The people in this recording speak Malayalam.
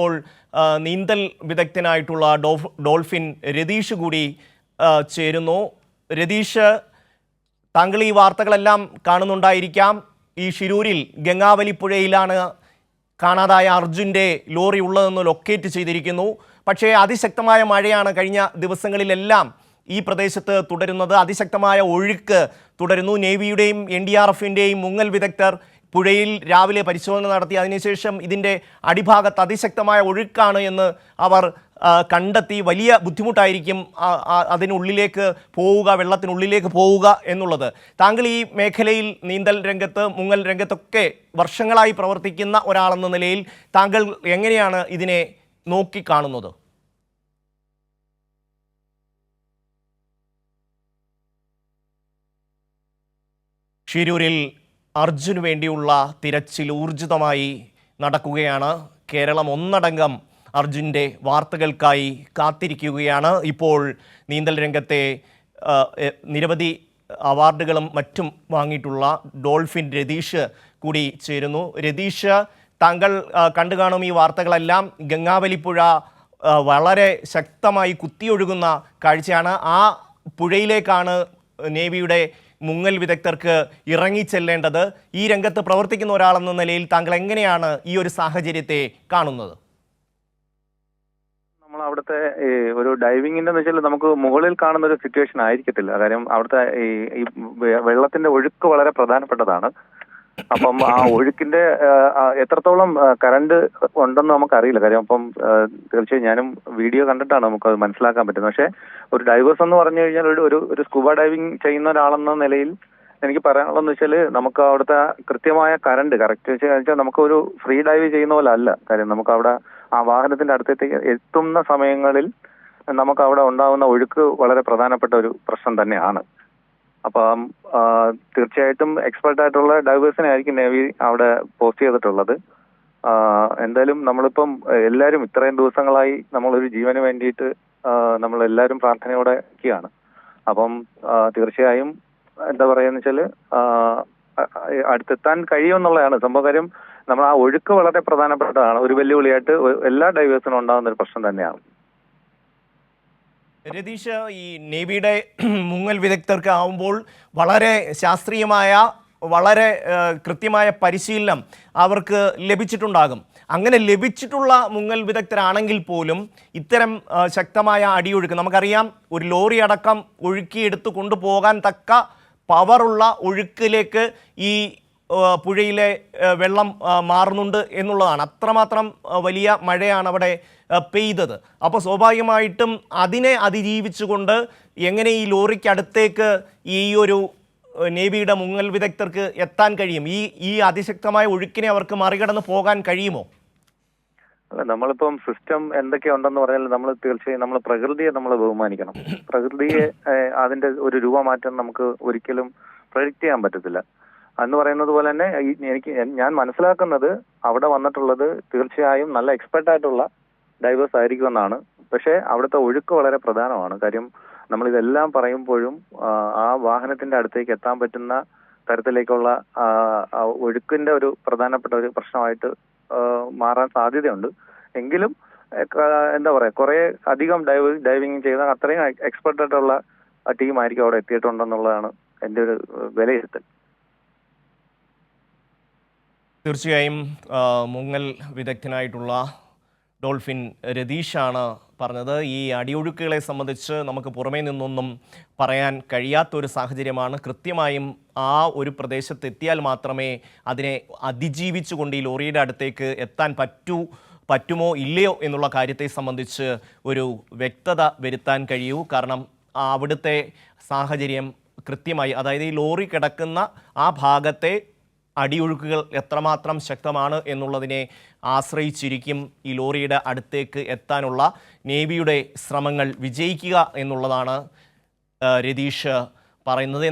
ഇപ്പോൾ നീന്തൽ വിദഗ്ധനായിട്ടുള്ള ഡോൾഫിൻ രതീഷ് കൂടി ചേരുന്നു. രതീഷ് താങ്കൾ ഈ വാർത്തകളെല്ലാം കാണുന്നുണ്ടായിരിക്കാം. ഈ ഷിരൂരിൽ ഗംഗാവലി പുഴയിലാണ് കാണാതായ അർജുന്റെ ലോറി ഉള്ളതെന്ന് ലൊക്കേറ്റ് ചെയ്തിരിക്കുന്നു. പക്ഷേ അതിശക്തമായ മഴയാണ് കഴിഞ്ഞ ദിവസങ്ങളിലെല്ലാം ഈ പ്രദേശത്ത് തുടരുന്നത്. അതിശക്തമായ ഒഴുക്ക് തുടരുന്നു. നേവിയുടെയും എൻ ഡി ആർ എഫിന്റെയും മുങ്ങൽ വിദഗ്ധർ പുഴയിൽ രാവിലെ പരിശോധന നടത്തി. അതിനുശേഷം ഇതിന്റെ അടിഭാഗത്ത് അതിശക്തമായ ഒഴുക്കാണ് എന്ന് അവർ കണ്ടെത്തി. വലിയ ബുദ്ധിമുട്ടായിരിക്കും അതിനുള്ളിലേക്ക് പോവുക വെള്ളത്തിനുള്ളിലേക്ക് പോവുക എന്നുള്ളത്. താങ്കൾ ഈ മേഖലയിൽ നീന്തൽ രംഗത്ത് മുങ്ങൽ രംഗത്തൊക്കെ വർഷങ്ങളായി പ്രവർത്തിക്കുന്ന ഒരാളെന്ന നിലയിൽ താങ്കൾ എങ്ങനെയാണ് ഇതിനെ നോക്കിക്കാണുന്നത്? ഷിരൂരിൽ അർജുന് വേണ്ടിയുള്ള തിരച്ചിൽ ഊർജിതമായി നടക്കുകയാണ്. കേരളം ഒന്നടങ്കം അർജുന്റെ വാർത്തകൾക്കായി കാത്തിരിക്കുകയാണ്. ഇപ്പോൾ നീന്തൽ രംഗത്തെ നിരവധി അവാർഡുകളും മറ്റും വാങ്ങിയിട്ടുള്ള ഡോൾഫിൻ രതീഷ് കൂടി ചേരുന്നു. രതീഷ് താങ്കൾ കണ്ടു കാണും ഈ വാർത്തകളെല്ലാം. ഗംഗാവലിപ്പുഴ വളരെ ശക്തമായി കുത്തിയൊഴുകുന്ന കാഴ്ചയാണ്. ആ പുഴയിലേക്കാണ് നേവിയുടെ മുങ്ങൽ വിദഗ്ധർക്ക് ഇറങ്ങിച്ചെല്ലേണ്ടത് ഈ രംഗത്ത് പ്രവർത്തിക്കുന്ന ഒരാളെന്ന നിലയിൽ താങ്കൾ എങ്ങനെയാണ് ഈ ഒരു സാഹചര്യത്തെ കാണുന്നത്? നമ്മൾ അവിടുത്തെ ഒരു ഡൈവിങ്ങിന്റെ വെച്ചാൽ നമുക്ക് മുകളിൽ കാണുന്ന ഒരു സിറ്റുവേഷൻ ആയിരിക്കത്തില്ല. കാര്യം അവിടുത്തെ ഈ വെള്ളത്തിന്റെ ഒഴുക്ക് വളരെ പ്രധാനപ്പെട്ടതാണ്. അപ്പം ആ ഒഴുക്കിന്റെ എത്രത്തോളം കറണ്ട് ഉണ്ടെന്ന് നമുക്കറിയില്ല. കാര്യം അപ്പം തീർച്ചയായും ഞാനും വീഡിയോ കണ്ടിട്ടാണ് നമുക്ക് അത് മനസ്സിലാക്കാൻ പറ്റുന്നത്. പക്ഷേ ഒരു ഡൈവേഴ്സ് എന്ന് പറഞ്ഞു കഴിഞ്ഞാൽ ഒരു ഒരു സ്കൂബ ഡൈവിംഗ് ചെയ്യുന്ന ഒരാളെന്ന നിലയിൽ എനിക്ക് പറയാനുള്ളതെന്ന് വെച്ചാൽ നമുക്ക് അവിടുത്തെ കൃത്യമായ കറണ്ട് കറക്റ്റ് വെച്ചാൽ നമുക്ക് ഒരു ഫ്രീ ഡൈവ് ചെയ്യുന്ന പോലെ അല്ല. കാര്യം നമുക്ക് അവിടെ ആ വാഹനത്തിന്റെ അടുത്തേക്ക് എത്തുന്ന സമയങ്ങളിൽ നമുക്ക് അവിടെ ഉണ്ടാവുന്ന ഒഴുക്ക് വളരെ പ്രധാനപ്പെട്ട ഒരു പ്രശ്നം തന്നെയാണ്. അപ്പം തീർച്ചയായിട്ടും എക്സ്പെർട്ട് ആയിട്ടുള്ള ഡൈവേഴ്സിനെ ആയിരിക്കും നേവി അവിടെ പോസ്റ്റ് ചെയ്തിട്ടുള്ളത്. എന്തായാലും നമ്മളിപ്പം എല്ലാവരും ഇത്രയും ദിവസങ്ങളായി നമ്മളൊരു ജീവന് വേണ്ടിയിട്ട് നമ്മൾ എല്ലാവരും പ്രാർത്ഥനയോടെ ഒക്കെയാണ് അപ്പം തീർച്ചയായും എന്താ പറയാന്ന് വെച്ചാൽ അടുത്തെത്താൻ കഴിയുമെന്നുള്ളതാണ്. സംഭവ കാര്യം നമ്മൾ ആ ഒഴുക്ക് വളരെ പ്രധാനപ്പെട്ടതാണ്. ഒരു വെല്ലുവിളിയായിട്ട് എല്ലാ ഡൈവേഴ്സിനും ഉണ്ടാകുന്ന ഒരു പ്രശ്നം തന്നെയാണ്. രതീഷ് ഈ നേവിയുടെ മുങ്ങൽ വിദഗ്ധർക്ക് ആവുമ്പോൾ വളരെ ശാസ്ത്രീയമായ വളരെ കൃത്യമായ പരിശീലനം അവർക്ക് ലഭിച്ചിട്ടുണ്ടാകും. അങ്ങനെ ലഭിച്ചിട്ടുള്ള മുങ്ങൽ വിദഗ്ധരാണെങ്കിൽ പോലും ഇത്തരം ശക്തമായ അടിയൊഴുക്ക് നമുക്കറിയാം ഒരു ലോറി അടക്കം ഒഴുക്കിയെടുത്ത് കൊണ്ടുപോകാൻ തക്ക പവറുള്ള ഒഴുക്കിലേക്ക് ഈ പുഴയിലെ വെള്ളം മാറുന്നുണ്ട് എന്നുള്ളതാണ്. അത്രമാത്രം വലിയ മഴയാണ് അവിടെ പെയ്തത്. അപ്പോൾ സ്വാഭാവികമായിട്ടും അതിനെ അതിജീവിച്ചുകൊണ്ട് എങ്ങനെ ഈ ലോറിക്കടുത്തേക്ക് ഈ ഒരു നേവിയുടെ മുങ്ങൽ വിദഗ്ധർക്ക് എത്താൻ കഴിയും? ഈ ഈ അതിശക്തമായ ഒഴുക്കിനെ അവർക്ക് മറികടന്ന് പോകാൻ കഴിയുമോ? അല്ല നമ്മളിപ്പം സിസ്റ്റം എന്തൊക്കെയുണ്ടെന്ന് പറഞ്ഞാൽ നമ്മൾ തീർച്ചയായും നമ്മൾ പ്രകൃതിയെ നമ്മൾ ബഹുമാനിക്കണം. പ്രകൃതിയെ അതിന്റെ ഒരു രൂപമാറ്റം നമുക്ക് ഒരിക്കലും പ്രൊജക്ട് ചെയ്യാൻ പറ്റത്തില്ല. എന്ന് പറയുന്നത് പോലെ തന്നെ എനിക്ക് ഞാൻ മനസ്സിലാക്കുന്നത് അവിടെ വന്നിട്ടുള്ളത് തീർച്ചയായും നല്ല എക്സ്പെർട്ട് ആയിട്ടുള്ള ഡൈവേഴ്സ് ആയിരിക്കുമെന്നാണ്. പക്ഷേ അവിടുത്തെ ഒഴുക്ക് വളരെ പ്രധാനമാണ്. കാര്യം നമ്മൾ ഇതെല്ലാം പറയുമ്പോഴും ആ, വാഹനത്തിന്റെ അടുത്തേക്ക് എത്താൻ പറ്റുന്ന തരത്തിലേക്കുള്ള ഒഴുക്കിന്റെ ഒരു പ്രധാനപ്പെട്ട ഒരു പ്രശ്നമായിട്ട് മാറാൻ സാധ്യതയുണ്ട്. എങ്കിലും എന്താ പറയാ കുറെ അധികം ഡൈവ് ഡൈവിങ് ചെയ്ത അത്രയും എക്സ്പെർട്ട് ആയിട്ടുള്ള ടീം ആയിരിക്കും അവിടെ എത്തിയിട്ടുണ്ടെന്നുള്ളതാണ് എന്റെ ഒരു വിലയിരുത്തൽ. തീർച്ചയായും മുങ്ങൽ വിദഗ്ധനായിട്ടുള്ള ഡോൾഫിൻ രതീഷാണ് പറഞ്ഞത്. ഈ അടിയൊഴുക്കുകളെ സംബന്ധിച്ച് നമുക്ക് പുറമേ നിന്നൊന്നും പറയാൻ കഴിയാത്തൊരു സാഹചര്യമാണ്. കൃത്യമായും ആ ഒരു പ്രദേശത്ത് എത്തിയാൽ മാത്രമേ അതിനെ അതിജീവിച്ചുകൊണ്ട് ഈ ലോറിയുടെ അടുത്തേക്ക് എത്താൻ പറ്റൂ പറ്റുമോ ഇല്ലയോ എന്നുള്ള കാര്യത്തെ സംബന്ധിച്ച് ഒരു വ്യക്തത വരുത്താൻ കഴിയൂ. കാരണം അവിടുത്തെ സാഹചര്യം കൃത്യമായി അതായത് ഈ ലോറി കിടക്കുന്ന ആ ഭാഗത്തെ അടിയൊഴുക്കുകൾ എത്രമാത്രം ശക്തമാണ് എന്നുള്ളതിനെ ആശ്രയിച്ചിരിക്കും ഈ ലോറിയുടെ അടുത്തേക്ക് എത്താനുള്ള നേവിയുടെ ശ്രമങ്ങൾ വിജയിക്കുക എന്നുള്ളതാണ് രതീഷ് പറയുന്നത്.